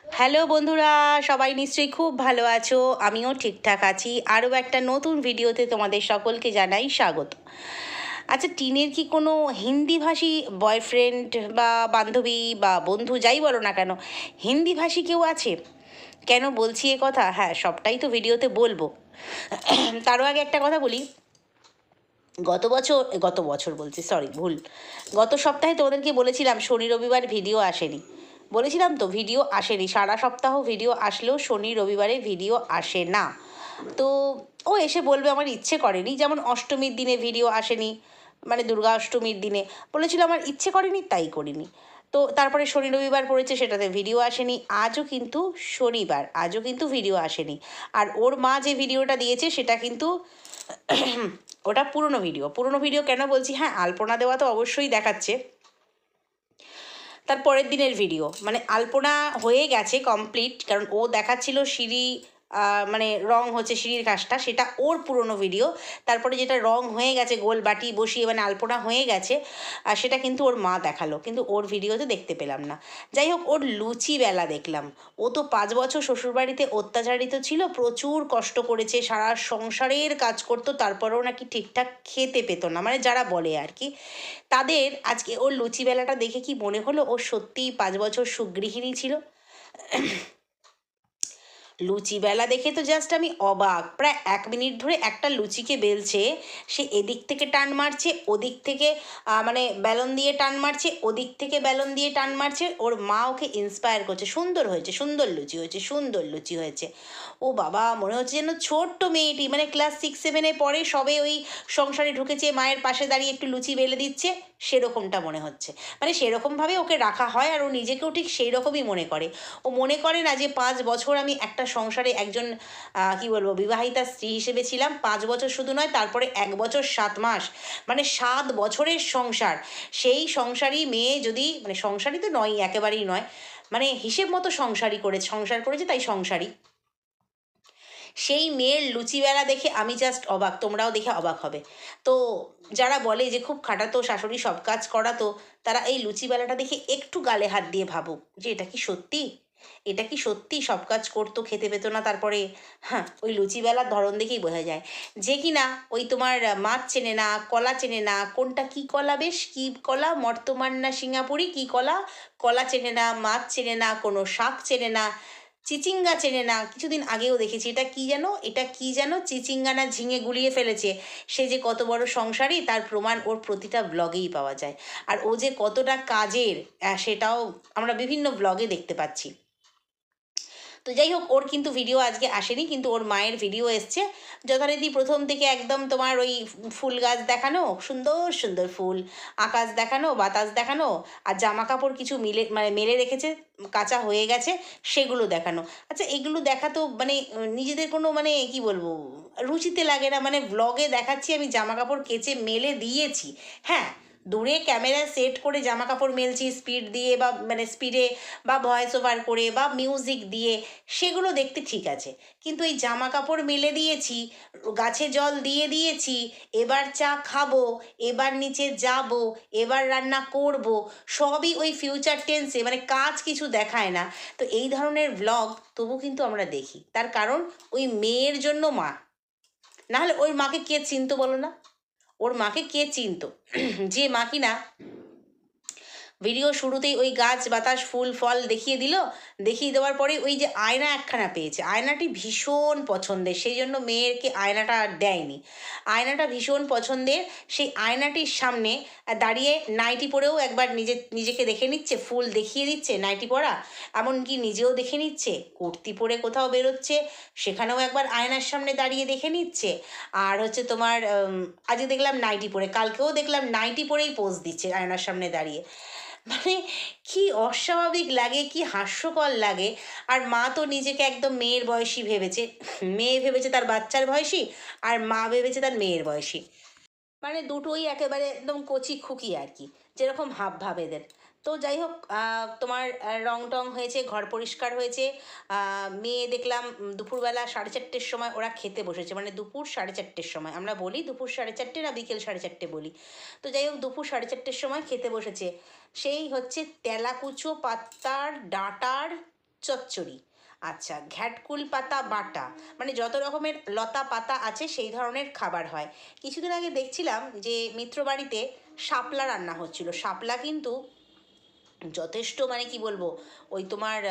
Hello বন্ধুরা, সবাই নিশ্চয়ই খুব ভালো আছো, আমিও ঠিকঠাক আছি। আরও একটা নতুন ভিডিওতে তোমাদের সকলকে জানাই স্বাগত। আচ্ছা টিনের কি কোনো হিন্দিভাষী বয়ফ্রেন্ড বা বান্ধবী বা বন্ধু, যাই বলো না কেন হিন্দিভাষী কেউ আছে? কেন বলছি এ কথা? হ্যাঁ সবটাই তো ভিডিওতে বলব। তারও আগে একটা কথা বলি। গত বছর গত বছর বলছি সরি ভুল। গত সপ্তাহে তোমাদেরকে বলেছিলাম, শনি রবিবার ভিডিও আসেনি। বলেছিলাম তো ভিডিও আসেনি। সারা সপ্তাহ ভিডিও আসলেও শনি, রবিবারে ভিডিও আসে না। তো ও এসে বলবে আমার ইচ্ছে করেনি, যেমন অষ্টমীর দিনে ভিডিও আসেনি মানে দুর্গা অষ্টমীর দিনে। বলেছিল আমার ইচ্ছে করেনি, তাই করিনি। তো তারপরে শনি, রবিবার পড়েছে, সেটাতে ভিডিও আসেনি। আজও কিন্তু শনিবার, আজও কিন্তু ভিডিও আসেনি। আর ওর মা যে ভিডিওটা দিয়েছে, সেটা কিন্তু ওটা পুরনো ভিডিও পুরনো ভিডিও কেন বলছি? হ্যাঁ আলপনা দেওয়া তো অবশ্যই দেখাচ্ছে। তার পরের দিনের ভিডিও মানে আলপনা হয়ে গেছে কমপ্লিট কারণ ও দেখাচ্ছিল সিঁড়ি মানে রং হচ্ছে সিঁড়ির কাজটা, সেটা ওর পুরনো ভিডিও তারপরে যেটা রং হয়ে গেছে, গোল বাটি বসিয়ে মানে আলপনা হয়ে গেছে আর সেটা কিন্তু ওর মা দেখাল, কিন্তু ওর ভিডিওতে দেখতে পেলাম না। যাই হোক, ওর লুচি বেলা দেখলাম। ও তো পাঁচ বছর শ্বশুরবাড়িতে অত্যাচারিত ছিল, প্রচুর কষ্ট করেছে, সারা সংসারের কাজ করতো, তারপরেও নাকি ঠিকঠাক খেতে পেতো না মানে যারা বলে আর কি। তাদের আজকে ওর লুচি বেলাটা দেখে কি মনে হলো? ও সত্যিই পাঁচ বছর সুগৃহিণী ছিল? লুচি বেলা দেখে তো জাস্ট আমি অবাক। প্রায় এক মিনিট ধরে একটা লুচিকে বেলছে, সে এদিক থেকে টান মারছে, ওদিক থেকে মানে বেলন দিয়ে টান মারছে, ওদিক থেকে বেলন দিয়ে টান মারছে, ওর মা ওকে ইন্সপায়ার করছে। সুন্দর হয়েছে, সুন্দর লুচি হয়েছে, সুন্দর লুচি হয়েছে। ও বাবা, মনে হচ্ছে যেন ছোট্ট মেয়েটি মানে ক্লাস সিক্স সেভেনে পরে সবে ওই সংসারে ঢুকেছে, মায়ের পাশে দাঁড়িয়ে একটু লুচি বেলে দিচ্ছে, সেরকমটা মনে হচ্ছে। মানে সেরকমভাবে ওকে রাখা হয় আর ও নিজেকেও ঠিক সেই রকমই মনে করে। ও মনে করে না যে পাঁচ বছর আমি একটা সংসারে একজন কি বলব, বিবাহিতা স্ত্রী হিসেবে ছিলাম। পাঁচ বছর শুধু নয়, তারপরে এক বছর সাত মাস। মানে সাত বছরের সংসার। সেই সংসারই মেয়ে যদি মানে সংসারই তো নয় একেবারেই নয় মানে হিসেব মতো সংসারই করে সংসার করেছে তাই সংসারই সেই মেয়ের লুচিবেলা দেখে আমি জাস্ট অবাক, তোমরাও দেখে অবাক হবে। তো যারা বলে যে খুব খাটাতো, শাশুড়ি সব কাজ করাতো, তারা এই লুচিবেলাটা দেখে একটু গালে হাত দিয়ে ভাবুক যে এটা কি সত্যি? এটা কি সত্যি সব কাজ করতো, খেতে পেতো না? তারপরে হ্যাঁ ওই লুচিবেলার ধরন দেখেই বোঝা যায়। যে কি না, ওই তোমার মাছ চেনে না, কলা চেনে না, কোনটা কি কলা বেশ? কি কলা? মর্তমান না সিঙ্গাপুরি? কি কলা? কলা চেনে না, মাছ চেনে না, কোনো শাক চেনে না, চিচিঙ্গা চেনে না। কিছুদিন আগেও দেখেছি, এটা কি যেন? এটা কি যেন? চিচিঙ্গা না ঝিঙে গুলিয়ে ফেলেছে। সে যে কত বড় সংসারী, তার প্রমাণ ওর প্রতিটা ব্লগেই পাওয়া যায়। আর ও যে কতটা কাজের সেটাও আমরা বিভিন্ন ব্লগে দেখতে পাচ্ছি। তো যাই হোক, ওর কিন্তু ভিডিও আজকে আসেনি, কিন্তু ওর মায়ের ভিডিও এসছে। যথারীতি প্রথম থেকে একদম তোমার ওই ফুল গাছ দেখানো, সুন্দর সুন্দর ফুল, আকাশ দেখানো, বাতাস দেখানো, আর জামা কাপড় কিছু মিলে মানে মেলে রেখেছে, কাঁচা হয়ে গেছে, সেগুলো দেখানো। আচ্ছা এগুলো দেখা তো মানে নিজেদের কোনো মানে কি বলব, রুচিতে লাগে না মানে ব্লগে দেখাচ্ছি, আমি জামা কাপড় কেচে মেলে দিয়েছি। হ্যাঁ দূরে ক্যামেরা সেট করে জামা কাপড় মেলছি স্পিড দিয়ে বা মানে স্পিডে বা ভয়েস ওভার করে বা মিউজিক দিয়ে, সেগুলো দেখতে ঠিক আছে। কিন্তু এই জামা কাপড় মেলে দিয়েছি, গাছে জল দিয়ে দিয়েছি, এবার চা খাব, এবার নিচে যাব, এবার রান্না করব, সবই ওই ফিউচার টেন্সে মানে কাজ কিছু দেখায় না। তো এই ধরনের ব্লগ তবু কিন্তু আমরা দেখি। তার কারণ ওই মেয়ের জন্য মা। নাহলে ওই মাকে কে চিনতো বলো না? ওর মাকে কে চিনত? যে মা কিনা ভিডিও শুরুতেই ওই গাছ, বাতাস, ফুল, ফল দেখিয়ে দিল। দেখিয়ে দেওয়ার পরে ওই যে আয়না একখানা পেয়েছে। আয়নাটি ভীষণ পছন্দের, সেই জন্য মেয়েরকে আয়নাটা আর দেয়নি। আয়নাটা ভীষণ পছন্দের, সেই আয়নাটির সামনে দাঁড়িয়ে নাইটি পরেও একবার নিজে, নিজেকে দেখে নিচ্ছে, ফুল দেখিয়ে দিচ্ছে, নাইটি পরা, এমনকি নিজেও দেখে নিচ্ছে, কুর্তি পরে কোথাও বেরোচ্ছে, সেখানেও একবার আয়নার সামনে দাঁড়িয়ে দেখে নিচ্ছে। আর হচ্ছে তোমার আজকে দেখলাম নাইটি পরে, কালকেও দেখলাম নাইটি পরেই পোজ দিচ্ছে আয়নার সামনে দাঁড়িয়ে। মানে কি অস্বাভাবিক লাগে, কি হাস্যকর লাগে। আর মা তো নিজেকে একদম মেয়ের বয়সী ভেবেছে। মেয়ে ভেবেছে তার বাচ্চার বয়সী, আর মা ভেবেছে তার মেয়ের বয়সী। মানে দুটোই একেবারে একদম কচি খুকি আর কি, যেরকম হাব ভাব এদের। তো যাই হোক তোমার রং টং হয়েছে, ঘর পরিষ্কার হয়েছে। মেয়ে দেখলাম দুপুরবেলা সাড়ে চারটের সময় ওরা খেতে বসেছে। মানে দুপুর সাড়ে চারটের সময়। আমরা বলি দুপুর সাড়ে চারটে না বিকেল সাড়ে চারটে বলি। তো যাই হোক, দুপুর সাড়ে চারটের সময় খেতে বসেছে। সেই হচ্ছে তেলাকুচো পাতার ডাঁটার চচ্চড়ি। আচ্ছা ঘ্যাটকুল পাতা বাটা। মানে যত রকমের লতা পাতা আছে, সেই ধরনের খাবার হয়। কিছুদিন আগে দেখছিলাম যে মিত্র বাড়িতে শাপলা রান্না হচ্ছিল। শাপলা কিন্তু যথেষ্ট মানে কি বলব? ওই তোমার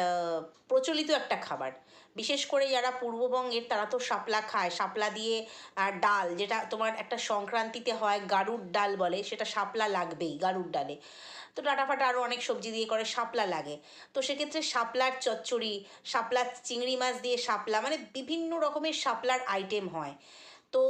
প্রচলিত একটা খাবার। বিশেষ করে যারা পূর্ববঙ্গের, তারা তো শাপলা খায়। শাপলা দিয়ে আর ডাল, যেটা তোমার একটা সংক্রান্তিতে হয়, গারুর ডাল বলে, সেটা শাপলা লাগবেই, গারুর ডালে। তো ডাটা ফাটা আরও অনেক সবজি দিয়ে করে শাপলা লাগে। তো সেক্ষেত্রে শাপলার চচ্চড়ি শাপলা চিংড়ি মাছ দিয়ে শাপলা মানে বিভিন্ন রকমের শাপলার আইটেম হয়। তো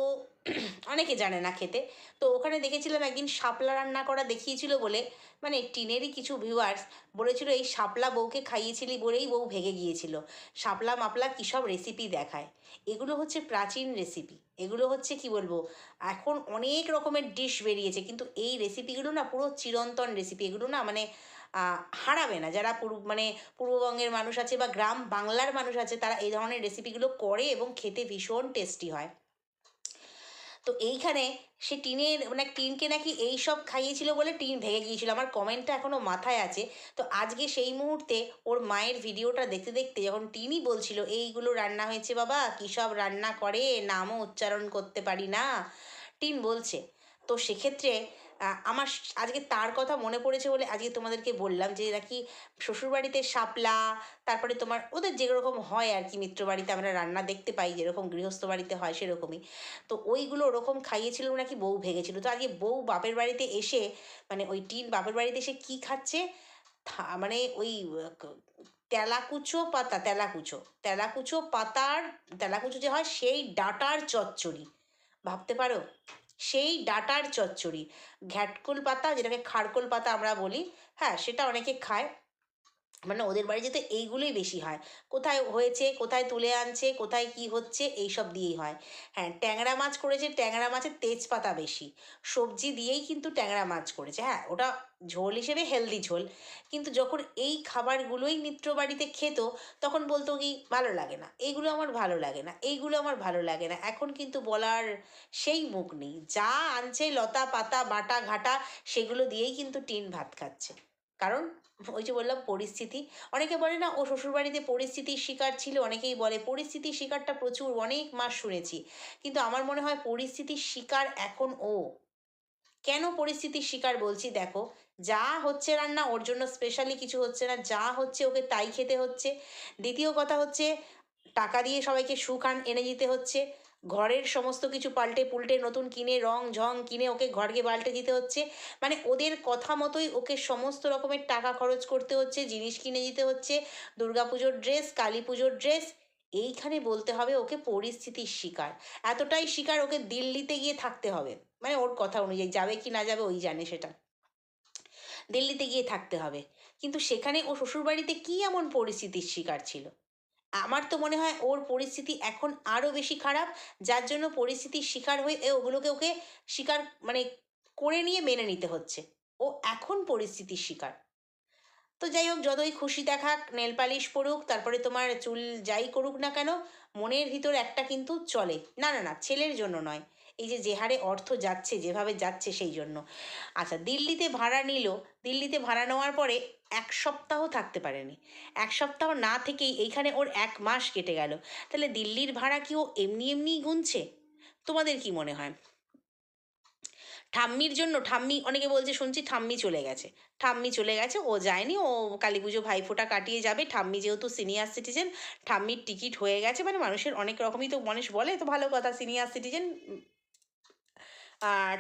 অনেকে জানে না খেতে। তো ওখানে দেখেছিলাম একদিন শাপলা রান্না করা দেখিয়েছিল বলে মানে টিনেরই কিছু ভিউয়ার্স বলেছিল, এই শাপলা বউকে খাইয়েছিলি বলেই বউ ভেগে গিয়েছিল। শাপলা মাপলা কী সব রেসিপি দেখায়? এগুলো হচ্ছে প্রাচীন রেসিপি এগুলো হচ্ছে কি বলব, এখন অনেক রকমের ডিশ বেরিয়েছে, কিন্তু এই রেসিপিগুলো না পুরো চিরন্তন রেসিপি এগুলো না মানে হারাবে না। যারা পূর্ব মানে পূর্ববঙ্গের মানুষ আছে বা গ্রাম বাংলার মানুষ আছে, তারা এই ধরনের রেসিপিগুলো করে এবং খেতে ভীষণ টেস্টি হয়। তো এইখানে সে টিনের মানে টিনকে নাকি এই সব খাইয়েছিল বলে টিন ভেঙে গিয়েছিল। আমার কমেন্টটা এখনও মাথায় আছে। তো আজকে সেই মুহূর্তে ওর মায়ের ভিডিওটা দেখতে দেখতে যখন টিনই বলছিল, এইগুলো রান্না হয়েছে বাবা, কী সব রান্না করে? নামও উচ্চারণ করতে পারি না। টিন বলছে। তো সেক্ষেত্রে আমার আজকে তার কথা মনে পড়েছে বলে আজকে তোমাদেরকে বললাম যে নাকি শ্বশুরবাড়িতে শাপলা, তারপরে তোমার ওদের যেরকম হয় আর কি মিত্রবাড়িতে আমরা রান্না দেখতে পাই, যেরকম গৃহস্থ বাড়িতে হয় সেরকমই। তো ওইগুলো ওরকম খাইয়েছিল নাকি বউ ভেগেছিল। তো আজকে বউ বাপের বাড়িতে এসে মানে ওই টিন বাপের বাড়িতে এসে কী খাচ্ছে? মানে ওই তেলাকুচো পাতা, তেলাকুচো। তেলাকুচো পাতার, তেলাকুচো যে হয় সেই ডাটার চচ্চড়ি। ভাবতে পারো? সেই ডাটার চচ্চড়ি। ঘ্যাটকুল পাতা যেটাকে খাড়কোল পাতা আমরা বলি হ্যাঁ সেটা অনেকে খায়। মানে ওদের বাড়ি যেতে এইগুলোই বেশি হয়। কোথায় হয়েছে, কোথায় তুলে আনছে, কোথায় কি হচ্ছে, এইসব দিয়েই হয়। হ্যাঁ ট্যাংরা মাছ করেছে, ট্যাংরা মাছের তেজপাতা বেশি। সবজি দিয়েই কিন্তু ট্যাংরা মাছ করেছে। হ্যাঁ ওটা ঝোল হিসেবে হেলদি ঝোল। কিন্তু যখন এই খাবারগুলোই মিত্র বাড়িতে খেত, তখন বলতো কি, ভালো লাগে না। এইগুলো আমার ভালো লাগে না। এইগুলো আমার ভালো লাগে না। এখন কিন্তু বলার সেই মুখ নেই। যা আনছে লতা পাতা, বাটা, ঘাটা, সেগুলো দিয়েই কিন্তু টিন ভাত খাচ্ছে। কারণ ওই যে বললাম পরিস্থিতি, অনেকে বলে না, ও শ্বশুরবাড়িতে পরিস্থিতির শিকার ছিল। অনেকেই বলে, পরিস্থিতির শিকারটা প্রচুর, অনেক মাস শুনেছি। কিন্তু আমার মনে হয় পরিস্থিতির শিকার এখন ও। কেন পরিস্থিতির শিকার বলছি? দেখো, যা হচ্ছে রান্না, ওর জন্য স্পেশালি কিছু হচ্ছে না। যা হচ্ছে ওকে তাই খেতে হচ্ছে। দ্বিতীয় কথা হচ্ছে, টাকা দিয়ে সবাইকে সুখ আন, এনে দিতে হচ্ছে। ঘরের সমস্ত কিছু পাল্টে পুল্টে নতুন কিনে, রং, ঝং কিনে ওকে ঘরকে পাল্টে দিতে হচ্ছে। মানে ওদের কথা মতোই ওকে সমস্ত রকমের টাকা খরচ করতে হচ্ছে, জিনিস কিনে দিতে হচ্ছে, দুর্গাপুজোর ড্রেস কালী পুজোর ড্রেস। এইখানে বলতে হবে ওকে পরিস্থিতির শিকার। এতটাই শিকার ওকে দিল্লিতে গিয়ে থাকতে হবে। মানে ওর কথা অনুযায়ী যাবে কি না যাবে ওই জানে সেটা। দিল্লিতে গিয়ে থাকতে হবে। কিন্তু সেখানে ও শ্বশুরবাড়িতে কী এমন পরিস্থিতির শিকার ছিল? আমার তো মনে হয় ওর পরিস্থিতি এখন আরও বেশি খারাপ, যার জন্য পরিস্থিতির শিকার হয়ে ওগুলোকে ওকে শিকার মানে করে নিয়ে মেনে নিতে হচ্ছে। ও এখন পরিস্থিতির শিকার। তো যাই হোক, যতই খুশি দেখাক, নেল পালিশ পড়ুক তারপরে তোমার চুল যাই করুক না কেন, মনের ভিতর একটা কিন্তু চলে। না না না, ছেলের জন্য নয়। এই যে যে হারে অর্থ যাচ্ছে, যেভাবে যাচ্ছে সেই জন্য। আচ্ছা দিল্লিতে ভাড়া নিল, দিল্লিতে ভাড়া নেওয়ার পরে এক সপ্তাহ থাকতে পারেনি। এক সপ্তাহ না থেকেই এইখানে ওর এক মাস কেটে গেল। তাহলে দিল্লির ভাড়া কি ও এমনি এমনিই গুনছে? তোমাদের কি মনে হয়? ঠাম্মির জন্য, ঠাম্মি অনেকে বলছে, শুনছি ঠাম্মি চলে গেছে। ঠাম্মি চলে গেছে, ও যায়নি, ও কালী পুজো ভাইফোঁটা কাটিয়ে যাবে। ঠাম্মি যেহেতু সিনিয়র সিটিজেন ঠাম্মির টিকিট হয়ে গেছে মানে মানুষের অনেক রকমই তো মানুষ বলে, তো ভালো কথা সিনিয়র সিটিজেন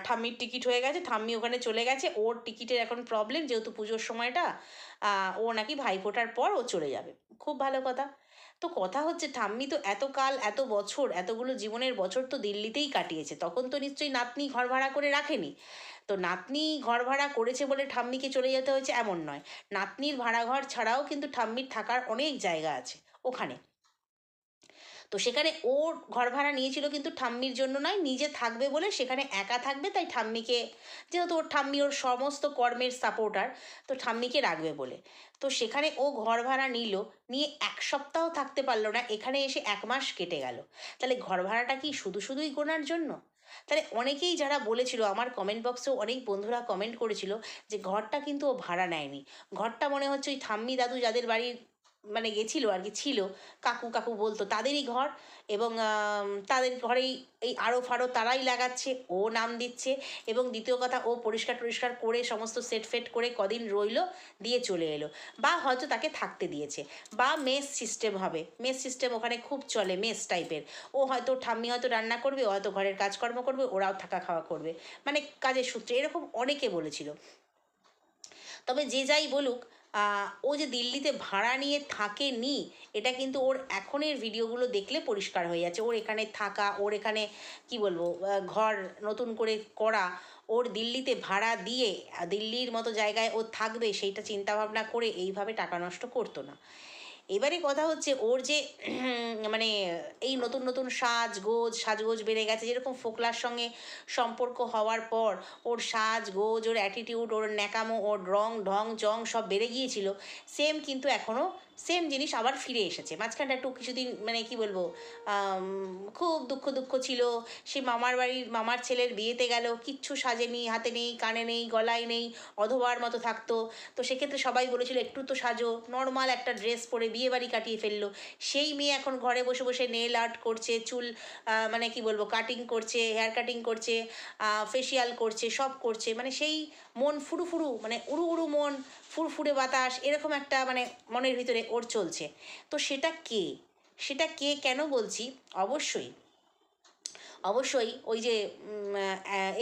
ঠাম্মির টিকিট হয়ে গেছে, ঠাম্মি ওখানে চলে গেছে, ওর টিকিটের এখন প্রবলেম যেহেতু পুজোর সময়টা ও নাকি ভাইফোঁটার পর ও চলে যাবে। খুব ভালো কথা। তো কথা হচ্ছে ঠাম্মি তো এত কাল, এত বছর, এতগুলো জীবনের বছর তো দিল্লিতেই কাটিয়েছে, তখন তো নিশ্চয়ই নাতনি ঘর ভাড়া করে রাখেনি। তো নাতনি ঘর ভাড়া করেছে বলে ঠাম্মিকে চলে যেতে হয়েছে এমন নয়। নাতনির ভাড়া ঘর ছাড়াও কিন্তু ঠাম্মির থাকার অনেক জায়গা আছে, ওখানে। তো সেখানে ওর ঘর ভাড়া নিয়েছিল কিন্তু ঠাম্মির জন্য নয়, নিজে থাকবে বলে সেখানে একা থাকবে, তাই ঠাম্মিকে, যেহেতু ওর ঠাম্মি ওর সমস্ত কর্মের সাপোর্টার তো ঠাম্মিকে রাখবে বলে। তো সেখানে ও ঘর ভাড়া নিল, নিয়ে এক সপ্তাহ থাকতে পারল না, এখানে এসে এক মাস কেটে গেল। তাহলে ঘর ভাড়াটা কি শুধু শুধুই গোনার জন্য? তাহলে অনেকেই যারা বলেছিল, আমার কমেন্ট বক্সেও অনেক বন্ধুরা কমেন্ট করেছিল যে ঘরটা কিন্তু ও ভাড়া নেয়নি। ঘরটা মনে হচ্ছে ওই ঠাম্মি দাদু যাদের বাড়ির মানে গেছিল আর কি, ছিল। কাকু কাকু বলতো, তাদেরই ঘর। এবং তাদের ঘরেই এই আরও ফারো তারাই লাগাচ্ছে, ও নাম দিচ্ছে এবং দ্বিতীয় কথা, ও পরিষ্কার, টরিষ্কার করে সমস্ত সেট ফেট করে কদিন রইল, দিয়ে চলে এলো। বা হয়তো তাকে থাকতে দিয়েছে। বা মেস সিস্টেম হবে। মেস সিস্টেম ওখানে খুব চলে, মেস টাইপের। ও হয়তো ঠাম্মি হয়তো রান্না করবে হয়তো ঘরের কাজকর্ম করবে, ওরাও থাকা খাওয়া করবে। মানে কাজের সূত্রে, এরকম অনেকে বলেছিল। তবে যে যাই বলুক ও যে দিল্লিতে ভাড়া নিয়ে থাকেনি, এটা কিন্তু ওর এখনের ভিডিওগুলো দেখলে পরিষ্কার হয়ে যাচ্ছে। ওর এখানে থাকা, ওর এখানে, কি বলব ঘর নতুন করে করা, ওর দিল্লিতে ভাড়া দিয়ে দিল্লির মতো জায়গায় ও থাকবে, সেইটা চিন্তাভাবনা করে এইভাবে টাকা নষ্ট করতো না। এবারে কথা হচ্ছে ওর যে মানে এই নতুন নতুন সাজগোজ সাজগোজ বেড়ে গেছে, যেরকম ফোকলার সঙ্গে সম্পর্ক হওয়ার পর ওর সাজগোজ, ওর অ্যাটিটিউড ওর ন্যাকামো, ওর রং, ঢং জং সব বেড়ে গিয়েছিল সেম কিন্তু এখনও সেম জিনিস আবার ফিরে এসেছে। মাঝখানটা একটু কিছুদিন মানে কি বলব খুব দুঃখ দুঃখ ছিল। সে মামার বাড়ির মামার ছেলের বিয়েতে গেল, কিচ্ছু সাজেনি হাতে নেই, কানে নেই, গলায় নেই, অধবার মতো থাকতো। তো সেক্ষেত্রে সবাই বলেছিল, একটু তো সাজো। নর্মাল একটা ড্রেস পরে বিয়ে বাড়ি কাটিয়ে ফেলল। সেই মেয়ে এখন ঘরে বসে বসে নেল আর্ট করছে, চুল মানে কি বলব, কাটিং করছে, হেয়ার কাটিং করছে ফেসিয়াল করছে, সব করছে। মানে সেই মন ফুরু ফুরু মানে উড়ু উড়ু মন ফুরফুরে বাতাস, এরকম একটা মানে মনের ভিতরে ওর চলছে। তো সেটা কে? সেটা কে কেন বলছি? অবশ্যই অবশ্যই ওই যে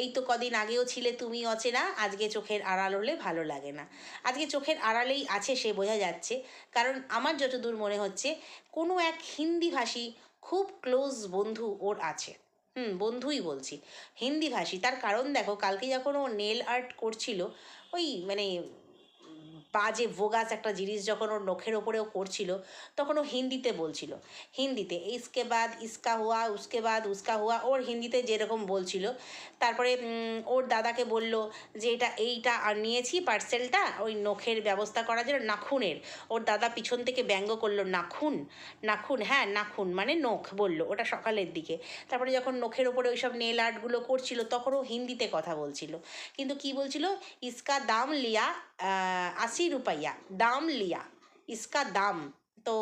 এই তো কদিন আগেও ছিলে তুমি অচেনা, আজকে চোখের আড়াল হলে ভালো লাগে না। আজকে চোখের আড়ালেই আছে সে, বোঝা যাচ্ছে। কারণ আমার যতদূর মনে হচ্ছে, কোনো এক হিন্দিভাষী খুব ক্লোজ বন্ধু ওর আছে। হুম, বন্ধুই বলছি। হিন্দিভাষী তার কারণ দেখো, কালকে যখন ও নেল আর্ট করছিল, ওই মানে বাজে ভোগাস একটা জিনিস যখন ওর নখের ওপরেও করছিল, তখন ও হিন্দিতে বলছিল। হিন্দিতে, ইসকে বাদ, ইসকা হুয়া, উসকে বাদ, উসকা হুয়া, ওর হিন্দিতে যেরকম বলছিল। তারপরে ওর দাদাকে বলল যে, এটা এইটা, আর নিয়েছি পার্সেলটা, ওই নখের ব্যবস্থা করার জন্য, নাখুনের। ওর দাদা পিছন থেকে ব্যঙ্গ করল, নাখুন নাখুন হ্যাঁ নাখুন মানে নখ বলল ওটা সকালের দিকে। তারপরে যখন নখের ওপরে ওইসব নেল আর্টগুলো করছিল, তখন ও হিন্দিতে কথা বলছিল। কিন্তু কি বলছিল? ইসকা দাম লিয়া আশি রুপাইয়া দাম লিয়া ইসকা দাম তো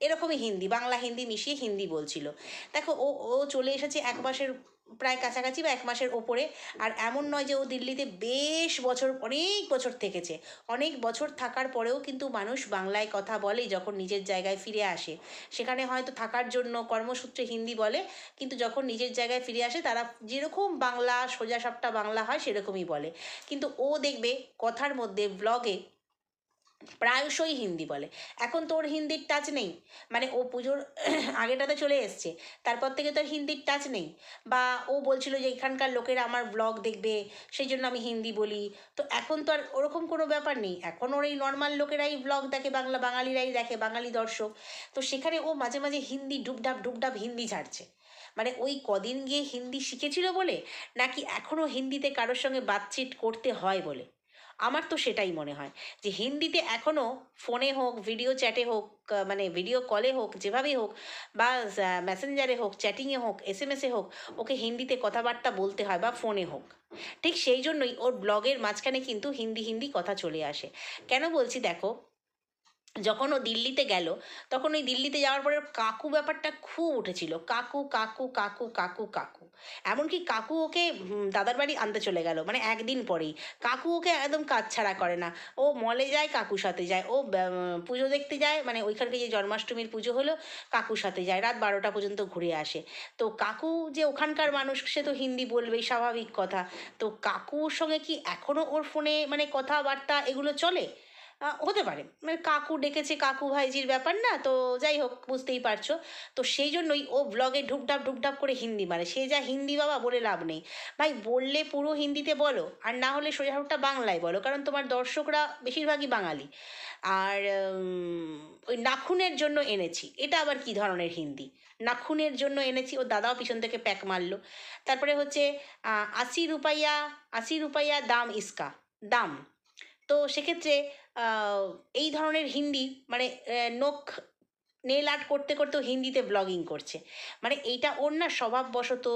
এরকমই হিন্দি বাংলা হিন্দি মিশিয়ে হিন্দি বলছিল দেখো ও ও চলে এসেছে এক মাসের প্রায় কাছাকাছি বা এক মাসের ওপরে। আর এমন নয় যে ও দিল্লিতে বেশ বছর, অনেক বছর থেকেছে। অনেক বছর থাকার পরেও কিন্তু মানুষ বাংলায় কথা বলে যখন নিজের জায়গায় ফিরে আসে। সেখানে হয়তো থাকার জন্য কর্মসূত্রে হিন্দি বলে, কিন্তু যখন নিজের জায়গায় ফিরে আসে, তারা যেরকম বাংলা সোজা সাপটা বাংলা হয় সেরকমই বলে। কিন্তু ও দেখবে কথার মধ্যে ব্লগে প্রায়শই হিন্দি বলে। এখন তোর হিন্দির টাচ নেই। মানে ও পুজোর আগেটাতে চলে এসছে। তারপর থেকে তোর হিন্দির টাচ নেই। বা ও বলছিল যে, এখানকার লোকেরা আমার ব্লগ দেখবে। সেই জন্য আমি হিন্দি বলি। তো এখন তো আর ওরকম কোনো ব্যাপার নেই। এখন ওর এই নর্মাল লোকেরাই ব্লগ দেখে, বাংলা বাঙালিরাই দেখে, বাঙালি দর্শক। তো সেখানে ও মাঝে মাঝে হিন্দি ডুবডাব ডুবডাব হিন্দি ছাড়ছে। মানে ওই কদিন গিয়ে হিন্দি শিখেছিল বলে, নাকি এখনও হিন্দিতে কারোর সঙ্গে বাতচিত করতে হয় বলে? আমার তো সেটাই মনে হয় যে হিন্দিতে এখনও ফোনে হোক ভিডিও চ্যাটে হোক মানে ভিডিও কলে হোক, যেভাবেই হোক, বা মেসেঞ্জারে হোক চ্যাটিংয়ে হোক এস এম এসে হোক, ওকে হিন্দিতে কথাবার্তা বলতে হয় বা ফোনে হোক। ঠিক সেই জন্যই ওর ব্লগের মাঝখানে কিন্তু হিন্দি হিন্দি কথা চলে আসে। কেন বলছি দেখো? যখন ও দিল্লিতে গেল, তখন ওই দিল্লিতে যাওয়ার পরে কাকু ব্যাপারটা খুব উঠেছিল। কাকু কাকু কাকু কাকু কাকু। এমনকি কাকু ওকে দাদার বাড়ি আনতে চলে গেল মানে একদিন পরেই। কাকু ওকে একদম কাজ ছাড়া করে না। ও মলে যায়, কাকুর সাথে যায়। ও পুজো দেখতে যায় মানে ওইখানকে যে জন্মাষ্টমীর পুজো হলো, কাকুর সাথে যায়। রাত বারোটা পর্যন্ত ঘুরে আসে। তো কাকু যে ওখানকার মানুষ, সে তো হিন্দি বলবেই স্বাভাবিক কথা। তো কাকুর সঙ্গে কি এখনও ওর ফোনে মানে কথাবার্তা এগুলো চলে? হতে পারে। মানে কাকু ডেকেছে কাকু ভাইজির ব্যাপার না, তো যাই হোক, বুঝতেই পারছ। তো সেই জন্যই ও ব্লগে ঢুকঢাপ ঢুকঢাপ করে হিন্দি মারে সে যা হিন্দি বাবা বলে লাভ নেই। ভাই, বললে পুরো হিন্দিতে বলো, আর না হলে সোজা বাংলায় বলো, কারণ তোমার দর্শকরা বেশিরভাগই বাঙালি। আর ওই নাখুনের জন্য এনেছি, এটা আবার কি ধরনের হিন্দি? নাখুনের জন্য এনেছি ও দাদাও পিছন থেকে প্যাক মারলো। তারপরে হচ্ছে আশি রুপাইয়া আশি রুপাইয়া দাম ইসকা, দাম। তো সেক্ষেত্রে এই ধরনের হিন্দি মানে নখ নেল আর্ট করতে করতেও হিন্দিতে ব্লগিং করছে। মানে এইটা ওর না স্বভাববশত,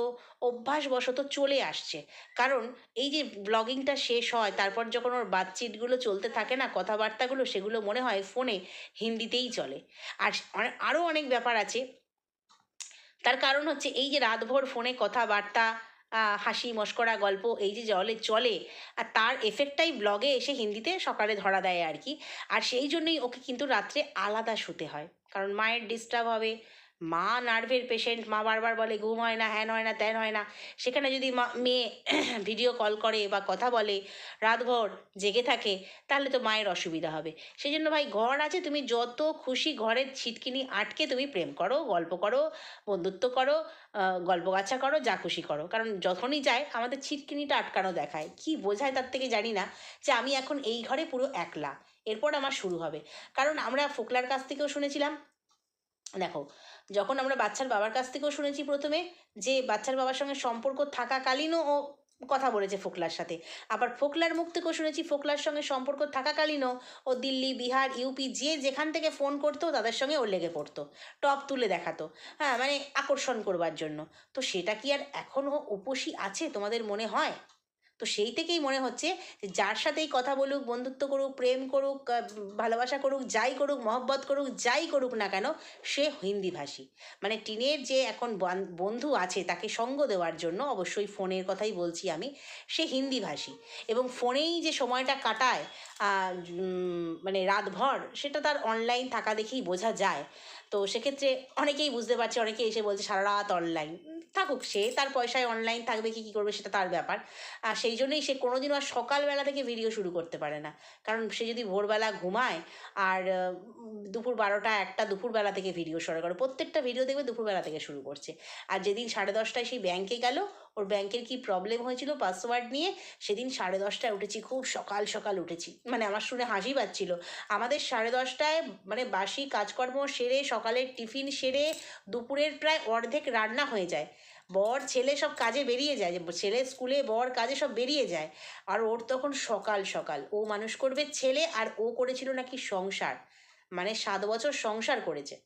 অভ্যাসবশত চলে আসছে। কারণ এই যে ব্লগিংটা শেষ হয়, তারপর যখন ওর বাতচিতগুলো চলতে থাকে না, কথাবার্তাগুলো, সেগুলো মনে হয় ফোনে হিন্দিতেই চলে। আর আরও অনেক ব্যাপার আছে। তার কারণ হচ্ছে এই যে রাতভর ফোনে কথাবার্তা হাসি, মস্করা গল্প, এই যে জলে, চলে আর তার এফেক্টটাই ব্লগে এসে হিন্দিতে সকালে ধরা দেয় আর কি। আর সেই জন্যই ওকে কিন্তু রাত্রে আলাদা শুতে হয়। কারণ মায়ের ডিস্টার্ব হবে মা নার্ভের পেশেন্ট মা বারবার বলে, ঘুম হয় না, হ্যান হয় না, ত্যান হয় না। সেখানে যদি মা, মেয়ে ভিডিও কল করে বা কথা বলে, রাতভর জেগে থাকে, তাহলে তো মায়ের অসুবিধা হবে। সেই জন্য ভাই, ঘর আছে, তুমি যত খুশি ঘরের ছিটকিনি আটকে তুমি প্রেম করো, গল্প করো, বন্ধুত্ব করো গল্প গাছা করো, যা খুশি করো। কারণ যখনই যায়, আমাদের ছিটকিনিটা আটকানো দেখায়। কি বোঝায় তার থেকে জানি না যে আমি এখন এই ঘরে পুরো একলা। এরপর আমার শুরু হবে। কারণ আমরা ফোকলার কাছ থেকেও শুনেছিলাম, দেখো যখন আমরা বাচ্চার বাবার কাছ থেকেও শুনেছি প্রথমে যে বাচ্চার বাবার সঙ্গে সম্পর্ক থাকাকালীনও ও কথা বলেছে ফোকলার সাথে। আবার ফোকলার মুখ থেকেও শুনেছি ফোকলার সঙ্গে সম্পর্ক থাকাকালীনও ও দিল্লি, বিহার, ইউপি যে যেখান থেকে ফোন করতো তাদের সঙ্গে ও লেগে পড়তো, টপ তুলে দেখাতো হ্যাঁ মানে আকর্ষণ করবার জন্য। তো সেটা কি আর এখনও উপসী আছে তোমাদের মনে হয়? তো সেই থেকেই মনে হচ্ছে যার সাথেই কথা বলুক, বন্ধুত্ব করুক, প্রেম করুক ভালোবাসা করুক, যাই করুক, মহব্বত করুক, যাই করুক না কেন, সে হিন্দিভাষী মানে টিনের যে এখন বান- বন্ধু আছে তাকে সঙ্গ দেওয়ার জন্য অবশ্যই ফোনের কথাই বলছি আমি, সে হিন্দিভাষী এবং ফোনেই যে সময়টা কাটায় মানে রাতভর, সেটা তার অনলাইন থাকা দেখেই বোঝা যায়। তো সেক্ষেত্রে অনেকেই বুঝতে পারছে, অনেকেই এসে বলছে সারা রাত অনলাইন থাকুক সে, তার পয়সায় অনলাইন থাকবে কি, কী করবে সেটা তার ব্যাপার। আর সেই জন্যই সে কোনোদিনও আর সকালবেলা থেকে ভিডিও শুরু করতে পারে না। কারণ সে যদি ভোরবেলা ঘুমায় আর দুপুর বারোটা একটা দুপুরবেলা থেকে ভিডিও শুরু করে, প্রত্যেকটা ভিডিও দেখবে দুপুরবেলা থেকে শুরু করছে। আর যেদিন সাড়ে দশটায় সেই ব্যাংকে গেল ওর ব্যাংকের কি প্রবলেম হয়েছিল পাসওয়ার্ড নিয়ে? সেদিন সাড়ে দশটায় উঠেছি, খুব সকাল সকাল উঠেছি। মানে আমার শুনে হাসি পাচ্ছিল। আমাদের সাড়ে দশটায় মানে বাসি কাজকর্ম সেরে, সকালের টিফিন সেরে, দুপুরের প্রায় অর্ধেক রান্না হয়ে যায়। বর, ছেলে সব কাজে বেরিয়ে যায়। ছেলে স্কুলে, বর, কাজে সব বেরিয়ে যায়। আর ওর তখন সকাল সকাল। ও মানুষ করবে ছেলে আর ও করেছিল নাকি সংসার। মানে সাত বছর সংসার করেছে।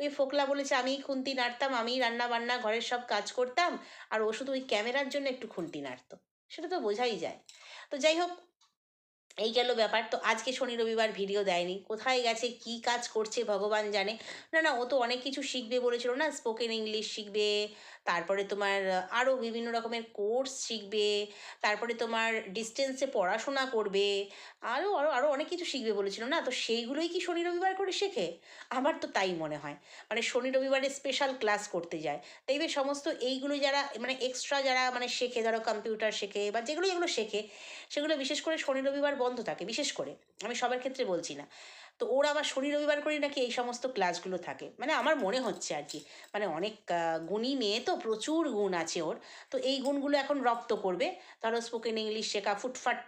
ওই ফোকলা বলেছে আমি খুন্তি নাড়তাম আমি রান্না বান্না ঘরের সব কাজ করতাম, আর ও শুধু ওই ক্যামেরার জন্য একটু খুন্তি নাড়তো। সেটা তো বোঝাই যায়। তো যাই হোক, এই গেল ব্যাপার। তো আজকে শনি রবিবার ভিডিও দেয়নি। কোথায় গেছে, কি কাজ করছে ভগবান জানে। না না, ও তো অনেক কিছু শিখবে বলেছিল না স্পোকেন ইংলিশ শিখবে তারপরে তোমার আরও বিভিন্ন রকমের কোর্স শিখবে, তারপরে তোমার ডিস্টেন্সে পড়াশোনা করবে আরও আরও আরও অনেক কিছু শিখবে বলেছিল না? তো সেইগুলোই কি শনি রবিবার করে শেখে? আমার তো তাই মনে হয়। মানে শনি রবিবারে স্পেশাল ক্লাস করতে যায়। দেখবে সমস্ত এইগুলো যারা মানে এক্সট্রা যারা মানে শেখে, ধরো কম্পিউটার শেখে বা যেগুলো যেগুলো শেখে, সেগুলো বিশেষ করে শনি রবিবার বন্ধ থাকে, বিশেষ করে। আমি সবার ক্ষেত্রে বলছি না। তো ওর আবার শনি রবিবার করে নাকি এই সমস্ত ক্লাসগুলো থাকে। মানে আমার মনে হচ্ছে আর কি। মানে অনেক গুণী মেয়ে তো, প্রচুর গুণ আছে ওর। তো এই গুণগুলো এখন রপ্ত করবে। ধরো স্পোকেন ইংলিশ শেখা, ফুটফাট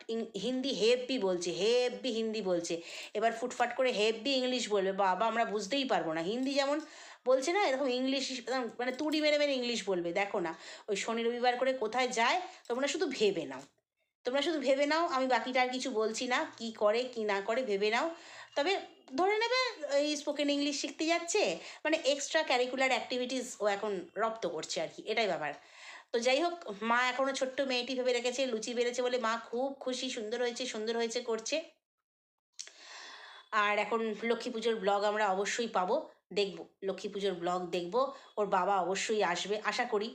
হিন্দি হেব্বি বলছে, হেব্বি হিন্দি বলছে। এবার ফুটফাট করে হেব্বি ইংলিশ বলবে। বাবা, আমরা বুঝতেই পারব না। হিন্দি যেমন বলছে না, এরকম ইংলিশ মানে তুড়ি মেরে মেরে ইংলিশ বলবে। দেখো না, ওই শনি রবিবার করে কোথায় যায়, তোমরা শুধু ভেবে নাও। তোমরা শুধু ভেবে নাও, আমি বাকিটা আর কিছু বলছি না, কি করে, কি না করে ভেবে নাও। তবে ধরে নেবে, এই স্পোকেন ইংলিশ শিখতে যাচ্ছে মানে এক্সট্রা ক্যারিকুলার অ্যাক্টিভিটিস ও এখন রপ্ত করছে আর কি, এটাই ব্যাপার। তো যাই হোক, মা এখনও ছোট্ট মেয়েটি ভেবে রেখেছে, লুচি বেড়েছে বলে মা খুব খুশি, সুন্দর হয়েছে সুন্দর হয়েছে করছে। আর এখন লক্ষ্মী পুজোর ব্লগ আমরা অবশ্যই পাবো, দেখব, লক্ষ্মী পুজোর ব্লগ দেখব, ওর বাবা অবশ্যই আসবে, আশা করি।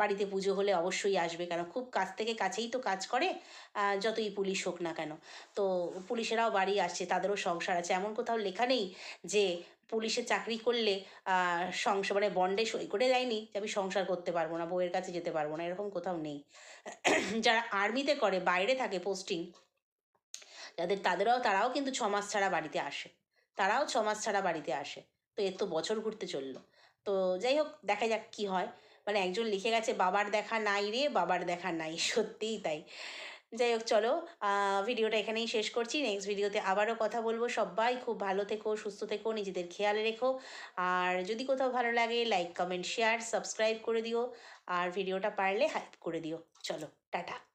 বাড়িতে পুজো হলে অবশ্যই আসবে। কেন? খুব কাছ থেকে কাছেই তো কাজ করে যতই পুলিশ হোক না কেন। তো পুলিশেরাও বাড়ি আসছে, তাদেরও সংসার আছে। এমন কোথাও লেখা নেই যে পুলিশে চাকরি করলে সংসার মানে বন্ডে সই করে দেয়নি যে আমি সংসার করতে পারব না, বউয়ের কাছে যেতে পারব না, এরকম কোথাও নেই। যারা আর্মিতে করে, বাইরে থাকে পোস্টিং, যাদের তাদেরও, তারাও কিন্তু ছমাস ছাড়া বাড়িতে আসে। তারাও ছমাস ছাড়া বাড়িতে আসে। তো এর তো বছর ঘুরতে চলল। তো যাই হোক, দেখা যাক কি হয়। মানে একজন লিখে গেছে, বাবার দেখা নাই রে, বাবার দেখা নাই। সত্যিই তাই। যাই হোক, চলো ভিডিওটা এখানেই শেষ করছি। নেক্সট ভিডিওতে আবারও কথা বলব। সবাই খুব ভালো থেকো, সুস্থ থেকো, নিজেদের খেয়াল রেখো। আর যদি কোথাও ভালো লাগে লাইক কমেন্ট শেয়ার সাবস্ক্রাইব করে দিও। আর ভিডিওটা পারলে হাইপ করে দিও। চলো, টাটা।